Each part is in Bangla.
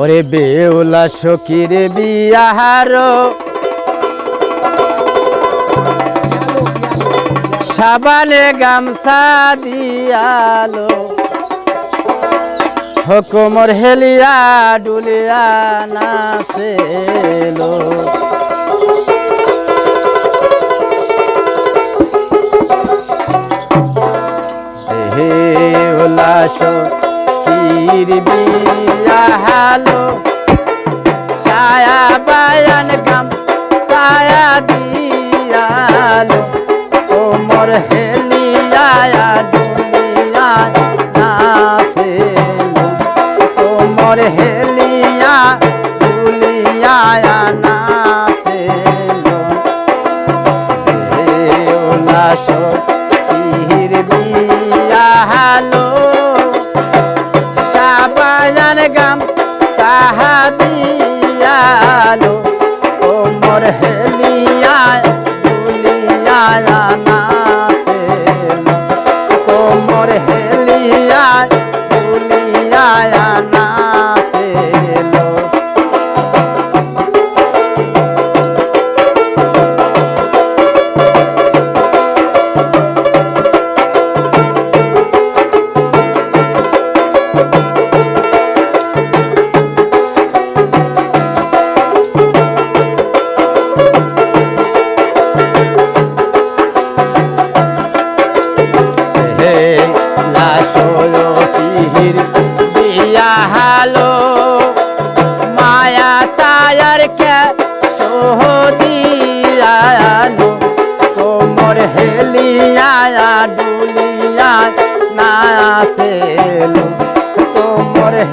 ওরে বেউলা সখীর বিয়াহারো। সাবানে গামছা দিয়ালো। হকুমর হেলিয়া ডুলিয়া নাচেলো। বেউলা সখী বিটির বিয়া হ্যালো ছায়া বায়ান গাম ছায়া দিয়ালো ও মোর হেলিয়া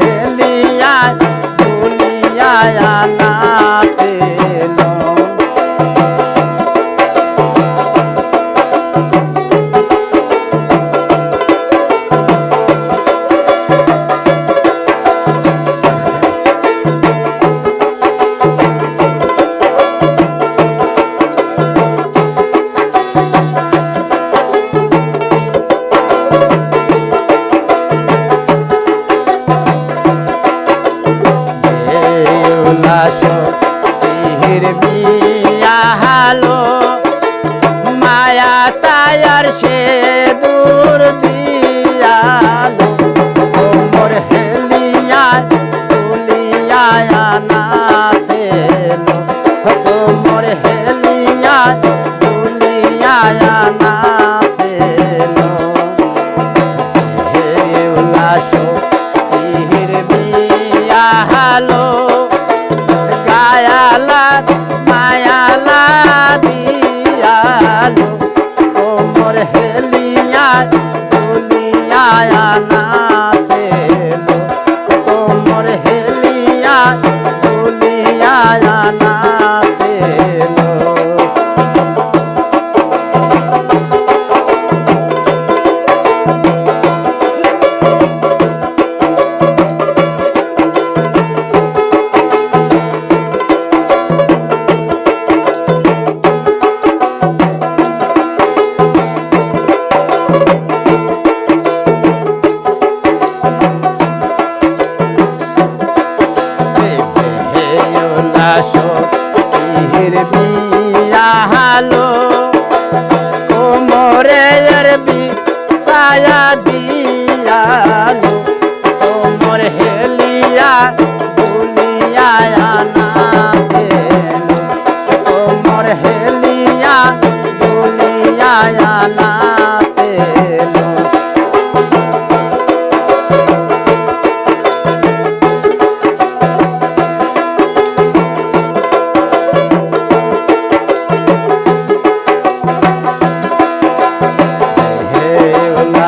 দুনিয়ায় দুনিয়ায় আনা। আসো মেহের মিয়া হালো ও মোরে বি সায়া দিয়ালো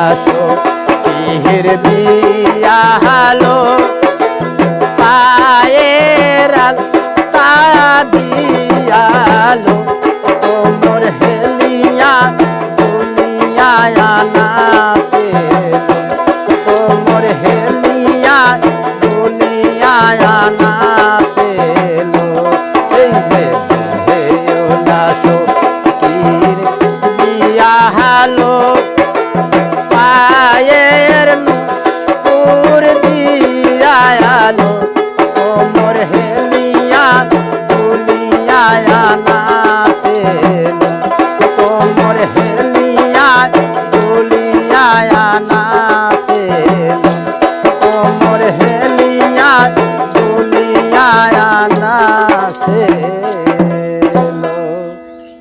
আসো ফির ভি Allah